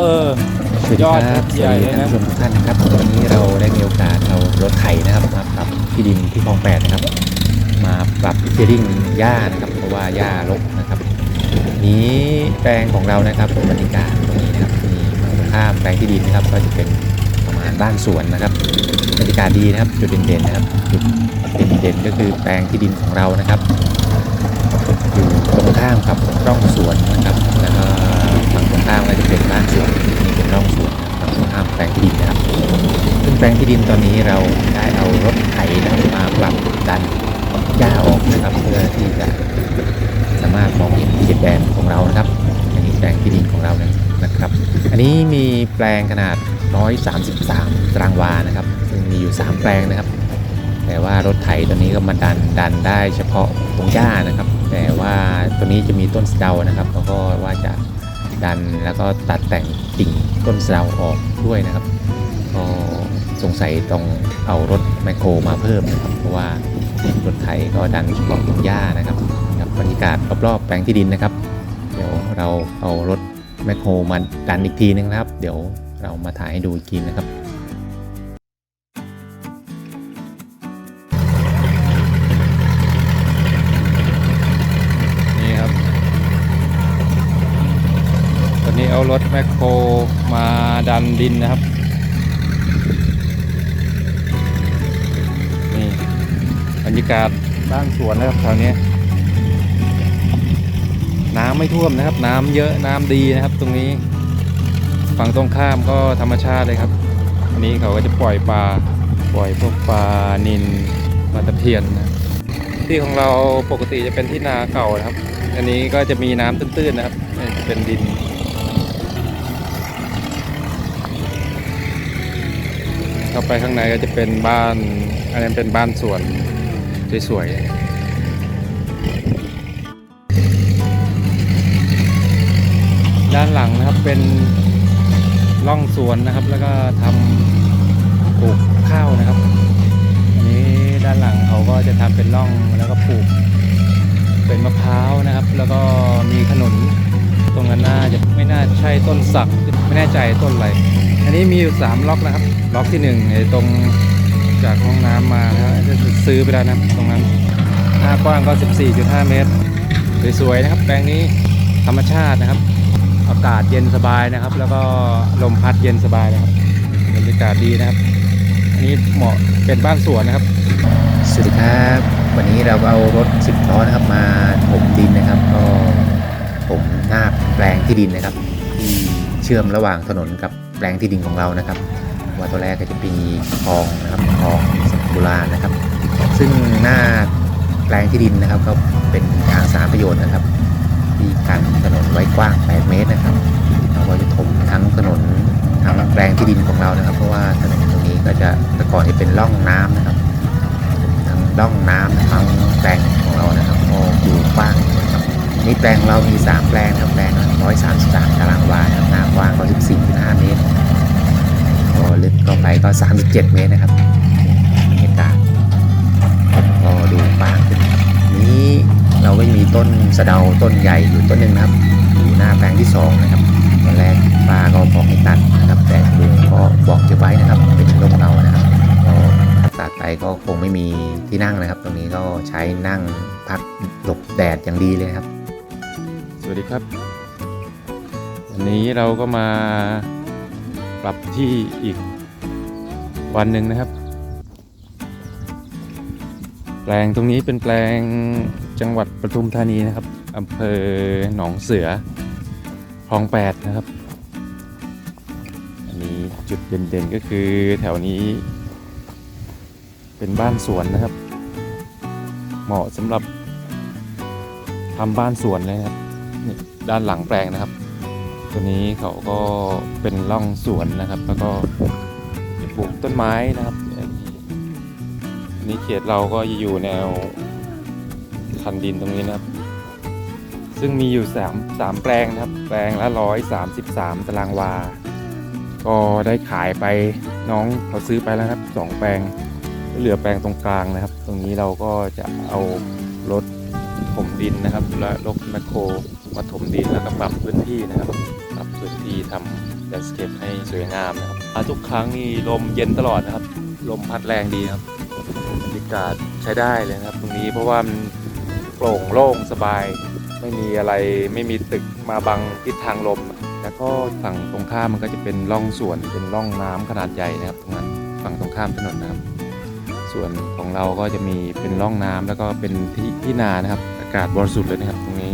เออสวัสดีครับยอดสวัสดีใหญ่เลยท่านนะผู้ชมทุกท่านนะครับวันนี้เราได้มีโอกาสเอารถไถนะครับมาปรับที่ดินที่คลองแปดนะครับ มาปรับเทียริ่งหญ้านะครับ เพราะว่าหญ้ารกนะครับ นี้แปลงของเรานะครับบรรยากาศตรงนี้นะครับมีฝั่งตรงข้ามแปลงที่ดินนะครับ ก็จะเป็นประมาณบ้านสวนนะครับบรรยากาศดีนะครับ จุดเด่นๆนะครับจุดเด่นๆก็คือแปลงที่ดินของเรานะครับ อยู่ตรงข้ามกับร่องสวนนะครับ แล้วก็ฝั่งตรง ข้ามก็จะเป็นบ้านสวนนี่เป็นร่องสวนนะครับฝั่งตรงข้ามแปลงที่ดินนะครับ ซึ่งแปลงที่ดินตอนนี้เราได้เอารถไถนะมาปรับดันหญ้าออกนะครับ เพื่อที่จะสามารถมองเห็นเขตแดนของเรานะครับอันนี้แปลงที่ดินของเรานะครับ อันนี้มีแปลงขนาด 133 ตารางวานะครับ ซึ่งมีอยู่ 3 แปลงนะครับ แต่ว่ารถไถตัวนี้ก็มาดันดันได้เฉพาะพงหญ้านะครับ แต่ว่าตัวนี้จะมีต้นสะเดานะครับแล้วก็ว่าจะ ดันแล้วก็ตัดแต่งกิ่งต้นสะเดาออกด้วยนะครับก็สงสัยต้องเอารถแมคโครมาเพิ่มนะครับ เพราะว่ารถไถก็ดันเฉพาะพงหญ้านะครับกับบรรยากาศรอบๆแปลงที่ดินนะครับ เดี๋ยวเราเอารถแมคโครมาดันอีกทีนึงนะครับ เดี๋ยวเรามาถ่ายให้ดูอีกทีนะครับ เอารถแมคโครมาดันดินนะครับ นี่บรรยากาศบ้านสวนนะครับแถวนี้ น้ำไม่ท่วมนะครับ น้ำเยอะน้ำดีนะครับ ตรงนี้ ฝั่งตรงข้ามก็ธรรมชาติเลยครับ อันนี้เขาก็จะปล่อยปลา ปล่อยพวกปลานินปลาตะเพียนนะที่ของเราปกติจะเป็นที่นาเก่านะครับ อันนี้ก็จะมีน้ำตื้นๆนะครับ เป็นดิน เข้าไปข้างในก็จะเป็นบ้านอันนี้เป็นบ้านสวนสวยๆด้านหลังนะครับเป็นร่องสวนนะครับ แล้วก็ทำปลูกข้าวนะครับ อันนี้ด้านหลังเขาก็จะทำเป็นร่องแล้วก็ปลูก เป็นมะพร้าวนะครับ แล้วก็มีขนุนตรงนั้นน่าจะไม่น่าใช่ต้นสักไม่แน่ใจต้นอะไร อันนี้มีอยู่สามล็อกนะครับ ล็อกที่หนึ่งไอ้ตรงจากห้องน้ำมานะครับจะซื้อไปแล้วนะตรงนั้นหน้ากว้างก็ 14.5 เมตร สวยๆนะครับ แปลงนี้ธรรมชาตินะครับ อากาศเย็นสบายนะครับ แล้วก็ลมพัดเย็นสบายนะครับบรรยากาศดีนะครับ อันนี้เหมาะเป็นบ้านสวนนะครับ สวัสดีครับ วันนี้เราเอารถ 10 ล้อนะครับมาถมดินนะครับ ก็ถมหน้าแปลงที่ดินนะครับ ที่เชื่อมระหว่างถนนกับ ปลงที่ดินของเรานะครับ ว่าตัวแรกก็จะมีคลองนะครับคลองสมุทรโบราณนะครับ ซึ่งหน้าแปลงที่ดินนะครับ ก็เป็นทางสาธารณประโยชน์นะครับที่กันถนนไว้กว้าง 8 เมตรนะครับเราก็จะถมทั้งถนนทั้งแปลงที่ดินของเรานะครับ เพราะว่าถนนตรงนี้ก็จะแต่ก่อนจะเป็นร่องน้ำนะครับทั้งร่องน้ำทั้งแปลงของเรานะครับก็อยู่กว้าง นี่แปลงเรามี 3 แปลงครับแปลงละ133ตารางวาครับหน้ากว้างก็14.5เมตรก็ลึกก็ไปก็37เมตรนะครับบรรยากาศก็ดูกว้างขึ้นนี้เราก็จะมีต้นสะเดาต้นใหญ่อยู่ต้นหนึ่งนะครับอยู่หน้าแปลงที่2นะครับตอนแรกป้าก็บอกให้ตัดนะครับ แต่ลุงก็บอกเก็บไว้นะครับ เป็นร่มเงานะครับก็ตัดไปก็คงไม่มีที่นั่งนะครับ ตรงนี้ก็ใช้นั่งพักหลบแดดอย่างดีเลยครับ วัสดีครับ วันนี้เราก็มาปรับที่อีกวันหนึ่งนะครับ แปลงตรงนี้เป็นแปลงจังหวัดปทุมธานีนะครับอำเภอหนองเสือคลองแปดนะครับ อันนี้จุดเด่นๆก็คือแถวนี้ เป็นบ้านสวนนะครับ เหมาะสำหรับทำบ้านสวนเลยครับ นี่ด้านหลังแปลงนะครับ ตัวนี้เขาก็เป็นร่องสวนนะครับ แล้วก็ปลูกต้นไม้นะครับอันนี้เขตเราก็จะอยู่แนวคันดินตรงนี้นะครับ ซึ่งมีอยู่สามสามแปลงนะครับ แปลงละร้อยสามสิบสามตารางวา ก็ได้ขายไปน้องเขาซื้อไปแล้วครับสองแปลงเหลือแปลงตรงกลางนะครับ ตรงนี้เราก็จะเอารถถมดินนะครับ และรถแมคโคร มาถมดินแล้วก็ปรับพื้นที่นะครับ ปรับพื้นที่ทำแลนด์สเคปให้สวยงามนะครับมาทุกครั้งนี่ลมเย็นตลอดนะครับ ลมพัดแรงดีครับบรรยากาศใช้ได้เลยนะครับ ตรงนี้เพราะว่ามันโปร่งโล่งสบาย ไม่มีอะไรไม่มีตึกมาบังทิศทางลม แล้วก็ฝั่งตรงข้ามมันก็จะเป็นร่องสวนเป็นร่องน้ำขนาดใหญ่นะครับ ตรงนั้นฝั่งตรงข้ามถนนนะครับ ส่วนของเราก็จะมีเป็นร่องน้ำแล้วก็เป็นที่ที่นานะครับ อากาศบริสุทธิ์เลยนะครับ ตรงนี้